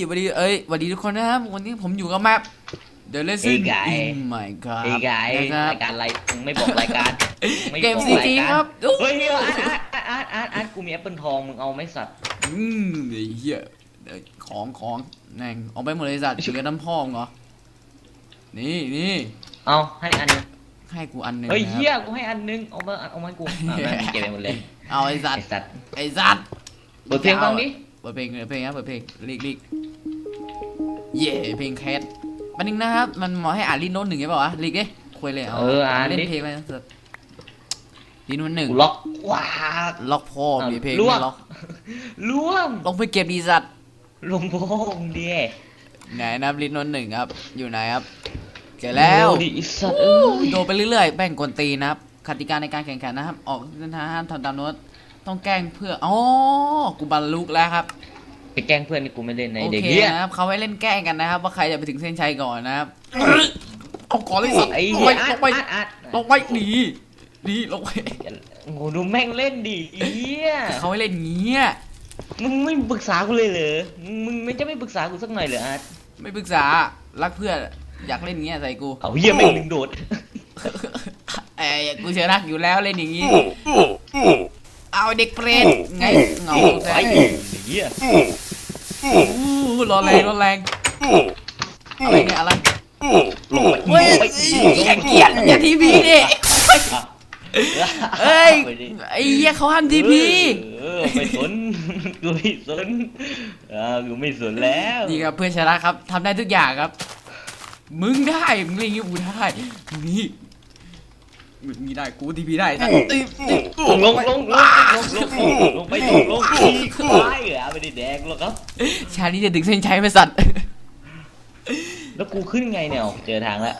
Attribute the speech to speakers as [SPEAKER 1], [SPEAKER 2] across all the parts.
[SPEAKER 1] สวัสดีเอ้ยสวัสดีทุกคนนะครับวันนี้ผมอยู่กับแมป The Lesson
[SPEAKER 2] เอ้ยไก่
[SPEAKER 1] in my god
[SPEAKER 2] ไอ้ไง
[SPEAKER 1] นะครับ
[SPEAKER 2] รายการอะไรมึงไม่บอกรายการงไเก
[SPEAKER 1] ม
[SPEAKER 2] บอก
[SPEAKER 1] ซี
[SPEAKER 2] ราย
[SPEAKER 1] จี
[SPEAKER 2] การ
[SPEAKER 1] ครับอุ๊ย
[SPEAKER 2] เฮ้ยเฮ้ยอาร์ตอาร์ตอาร์ตอาร์ตอาร์ตกูมีแอปเปิลทองมึงเอาไหม่สัตว์
[SPEAKER 1] อืมไอ้เหี้ยเดี๋ยวของของแน่งเอาไปหมดเลยสัตว์เหลือน้ำพ่องเหรอนี่นี่
[SPEAKER 2] เอาให้อันหนึง
[SPEAKER 1] ให้กูอันหนึ่ง
[SPEAKER 2] เฮ้ย
[SPEAKER 1] นะครับ
[SPEAKER 2] เฮียกูให้อันหนึงเอามาเอามาให้กูอะแม่งเก็บไปหมดเลย
[SPEAKER 1] เอาไอ้สัต
[SPEAKER 2] ไอ
[SPEAKER 1] ว์
[SPEAKER 2] สัตว์
[SPEAKER 1] ไอ้สัตว์
[SPEAKER 2] เปิดเพลงฟังดิ
[SPEAKER 1] เปิดเพลงเปิดเพลงครับเปิดเพลงลิกลิก เย่เพลงแคทปันนึงนะครับ มันเหมาะให้อ่านลิ้นโน้ตหนึ่งใช่ป่าวะลิกเอ้คุยเลยเอา
[SPEAKER 2] เอออ่าน
[SPEAKER 1] เล่น
[SPEAKER 2] ดิ
[SPEAKER 1] เพลงอะไรนะสัตว์ลิ้นโน้ตหนึ่ง
[SPEAKER 2] กูล็อกว้า
[SPEAKER 1] ล็อกพ่อมีเพลง
[SPEAKER 2] ล่วง
[SPEAKER 1] ไม่ล็อก
[SPEAKER 2] ล่วง
[SPEAKER 1] ลงไปเก็บดีสัตว์
[SPEAKER 2] ลงโพงดิ
[SPEAKER 1] ไหนนะครับลิ้นโน้ตหนึ่งครับ อยู่ไหนครับเจอแล้ว
[SPEAKER 2] เร็ดิไอสัตว์เอ้ย
[SPEAKER 1] โดนไปเรื่อยๆ แบ่งกวนตีนนะครับกติกาในการแข่งขันนะครับ ออกเส้นทางห้ามทำตามโน้ตต้องแกล้งเพื่อ อ๋อ กูบรรลุแล้วครับ
[SPEAKER 2] ไปแกล้งเพื่อนนี่กูไม่เล่นใน
[SPEAKER 1] โอ
[SPEAKER 2] เด็ก
[SPEAKER 1] เค
[SPEAKER 2] เฮีย
[SPEAKER 1] นะครับเขาไว้เล่นแกล้งกันนะครับ ว่าใครจะไปถึงเส้นชัยก่อนนะครับเอาก่อนเลยสัตว์
[SPEAKER 2] ไอ้
[SPEAKER 1] ลง
[SPEAKER 2] เฮี
[SPEAKER 1] ไป
[SPEAKER 2] ยอา
[SPEAKER 1] ล
[SPEAKER 2] ร์ต
[SPEAKER 1] งไป
[SPEAKER 2] อาร์ตอาร์ต
[SPEAKER 1] ลงไปหนีหนีลงไป
[SPEAKER 2] โอ้โหดูแม่งเล่นดิไอ้เฮีย
[SPEAKER 1] เขาไว้เล่นเงี้ย
[SPEAKER 2] มึงไม่ปรึกษากูเลยเหรอมึงมึงไม่จะไม่ปรึกษากูสักหน่อยเหรออาร์ต
[SPEAKER 1] ไม่ปรึกษารักเพื่อนอยากเล่นเงี้ยใส่กู
[SPEAKER 2] เอาเฮียแม่งดึงโดด
[SPEAKER 1] เอ้ยกูเชื่อรักอยู่แล้วเล่นอย่างงี้ เอาเด็กเปรตไงเหงาแท้
[SPEAKER 2] ไอ้ เฮีย
[SPEAKER 1] อู้ร้อนแรงร้อนแรงอะไรเนี่ยอะไร
[SPEAKER 2] ลงไป
[SPEAKER 1] เฮ้ย
[SPEAKER 2] ไป
[SPEAKER 1] อย่าเกลียดอย่าทีพีดิเอ้ย
[SPEAKER 2] ไปดิ
[SPEAKER 1] ไอ้เหี้ยเขาห้ามทีพี
[SPEAKER 2] เออไม่สนกูไม่สนอ่ากูไม่สนแล้ว
[SPEAKER 1] นี่ครับเพื่อนชนะครับทำได้ทุกอย่างครับ มึงได้มึงเล่นอย่างงี้กูได้นี่ มีได้กูดีพีได้สัตว์ตีตี
[SPEAKER 2] ลงลงลงลงลงลงไม่ลงลงขี้ควายเหรอไม่ได้แดงหรอกครับ
[SPEAKER 1] ชานี้จะถึงเส้นชัยไหมสัตว์
[SPEAKER 2] แล้วกูขึ้นไงเนี่ยเจอทางแล้ว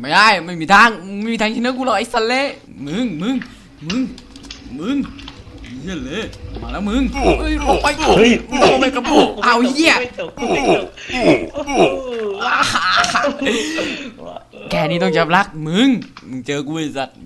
[SPEAKER 1] ไม่ได้ไม่มีทางไม่มีทางชนะกูหรอกไอ้สัตว์เละมึงมึงมึงมึง เหี้ยเละมาแล้วมึงเฮ้ยลงไป
[SPEAKER 2] เฮ้ย
[SPEAKER 1] มึงลงไปกับกูเอาเหี้ย
[SPEAKER 2] ไม่ตกไม่ตกโอ้โห
[SPEAKER 1] แกนี่ต้องจับรักมึงมึงเจอกูไอ้สัตว์